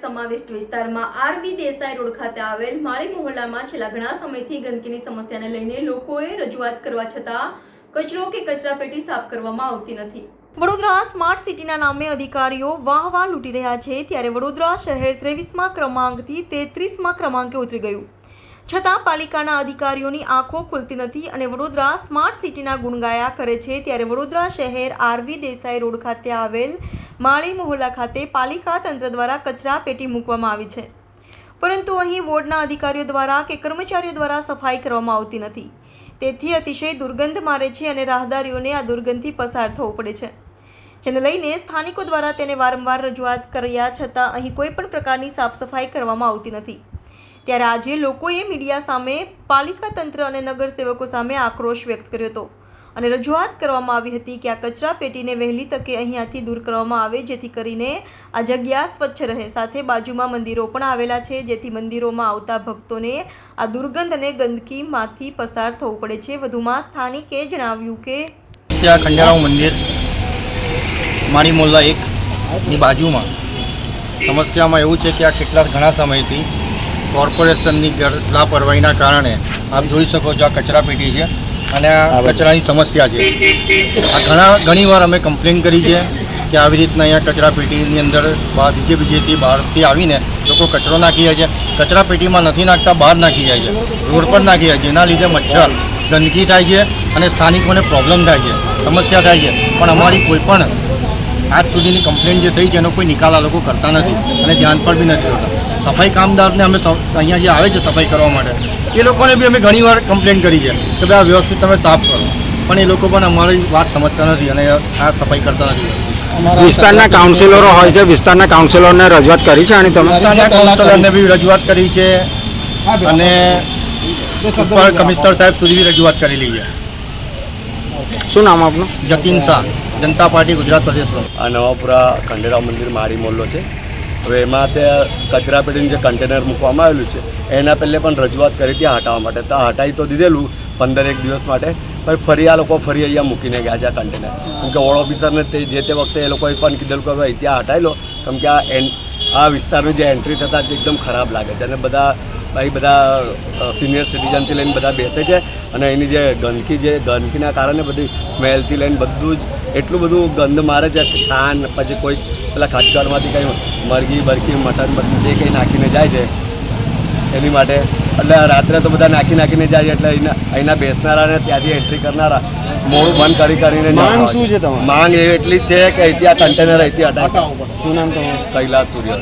સમાવિષ્ટ વિસ્તારમાં RV Desai road ખાતે આવેલ માળી મોહલ્લામાં છેલ્લા ઘણા સમયથી ગંદકીની સમસ્યાને લઈને લોકોએ રજૂઆત કરવા છતાં કચરો કે કચરાપેટી સાફ કરવામાં આવતી નથી. વડોદરા સ્માર્ટ સિટીના નામે અધિકારીઓ વાહ વાહ લૂંટી રહ્યા છે ત્યારે વડોદરા શહેર ત્રેવીસમાં ક્રમાંકથી તેત્રીસમાં ક્રમાંકે ઉતરી ગયું. છતાં પાલિકાના અધિકારીઓની આંખો ખુલતી નથી અને વડોદરા સ્માર્ટ સિટીના ગુણગાયા કરે છે. ત્યારે વડોદરા શહેર આરવી દેસાઈ રોડ ખાતે આવેલ માળી મોહલ્લા ખાતે પાલિકા તંત્ર દ્વારા કચરા પેટી મૂકવામાં આવી છે. પરંતુ અહીં વોર્ડના અધિકારીઓ દ્વારા કે કર્મચારીઓ દ્વારા સફાઈ કરવામાં આવતી નથી. તેથી અતિશય દુર્ગંધ મારે છે અને રાહદારીઓને આ દુર્ગંધથી પસાર થવું પડે છે. જેને લઈને સ્થાનિકો દ્વારા તેને વારંવાર રજૂઆત કર્યા છતાં અહીં કોઈ પણ પ્રકારની સાફ સફાઈ કરવામાં આવતી નથી. ત્યારે આજે લોકોએ મીડિયા સામે પાલિકા તંત્ર અને નગરસેવકો સામે આક્રોશ વ્યક્ત કર્યો હતો. અને રજૂઆત કરવામાં આવી હતી કે આ કચરા પેટીને વહેલી તકે અહીંયાથી દૂર કરવામાં આવે, જેથી કરીને આ જગ્યા સ્વચ્છ રહે. સાથે બાજુમાં મંદિરો પણ આવેલા છે, જેથી મંદિરોમાં આવતા ભક્તોને આ દુર્ગંધ અને ગંદકીમાંથી પસાર થવું પડે છે. વધુમાં સ્થાનિકે જણાવ્યું કે ત્યાં ખંડારાવ મંદિર મારી મોલ્લા એકની બાજુમાં. સમસ્યામાં એવું છે કે આ કેટલા ઘણા સમયથી કોર્પોરેશનની લાપરવાહીના કારણે આપ જોઈ શકો છો આ કચરાપેટી છે અને આ કચરાની સમસ્યા છે. આ ઘણા ઘણીવાર અમે કમ્પ્લેન કરી છે કે આવી રીતના અહીંયા કચરાપેટીની અંદર બહાર બીજે બીજેથી બહારથી આવીને લોકો કચરો નાખી જાય છે. કચરાપેટીમાં નથી નાખતા બહાર નાખી જાય છે. રોડ પર નાખી જાય છે. જેના લીધે મચ્છર ગંદકી થાય છે અને સ્થાનિકોને પ્રોબ્લેમ થાય છે સમસ્યા થાય છે. પણ અમારી કોઈ પણ આજ સુધીની કમ્પ્લેન જે થઈ છે એનો કોઈ નિકાલ આ લોકો કરતા નથી અને ધ્યાન પર બી નથી હોતા. સફાઈ કામદારને અમે અહીંયા જે આવે છે સફાઈ કરવા માટે એ લોકોને બી અમે ઘણીવાર કમ્પ્લેન કરી છે કે ભાઈ આ વ્યવસ્થિત તમે સાફ કરો. પણ એ લોકો પણ અમારી વાત સમજતા નથી અને આ સફાઈ કરતા નથી. વિસ્તારના કાઉન્સિલરો હોય છે વિસ્તારના કાઉન્સિલરને રજૂઆત કરી છે અને તમે? કાઉન્સિલરને બી રજૂઆત કરી છે અને કમિશનર સાહેબ સુધી બી રજૂઆત કરેલી છે શું નામ આપનું? જતીન શાહ જનતા પાર્ટી ગુજરાત પ્રદેશ આ નવાપુરા ખંડેરાવ મંદિર મારી મોલ્લો છે. હવે એમાં તે કચરાપેટીનું જે કન્ટેનર મૂકવામાં આવેલું છે, એના પહેલે પણ રજૂઆત કરી હતી હટાવવા માટે. તો હટાવી તો દીધેલું પંદર એક દિવસ માટે, પણ ફરી આ લોકો ફરી અહીંયા મૂકીને ગયા છે આ કન્ટેનર કેમ કે વોર્ડ ઓફિસરને તે જે તે વખતે એ લોકોએ પણ કીધેલું કે ભાઈ ત્યાં હટાવી લો કેમ કે આ એન, આ વિસ્તારનું જે એન્ટ્રી થતાં એકદમ ખરાબ લાગે છે. અને બધા, ભાઈ બધા સિનિયર સિટીઝનથી લઈને બધા બેસે છે. અને એની જે ગંદકી જે, ગંદકીના કારણે બધી સ્મેલથી લઈને બધું જ, એટલું બધું ગંધ મારે છે છાન, પછી કોઈ પેલા ખાટકાળમાંથી કંઈ મરઘી બરઘી મટન બધું જે કંઈ નાખીને જાય છે એની માટે. એટલે રાત્રે તો બધા નાખી નાખીને જાય છે એટલે અહીંના અહીંના બેસનારા ને ત્યાંથી એન્ટ્રી કરનારા મોડું બંધ કરી કરીને માંગ શું છે. તમારી? માંગ એટલી જ છે કે અહીંથી આ કન્ટેનર અહીંથી હટાવો શું નામ તમારું? કૈલાસ સૂર્ય.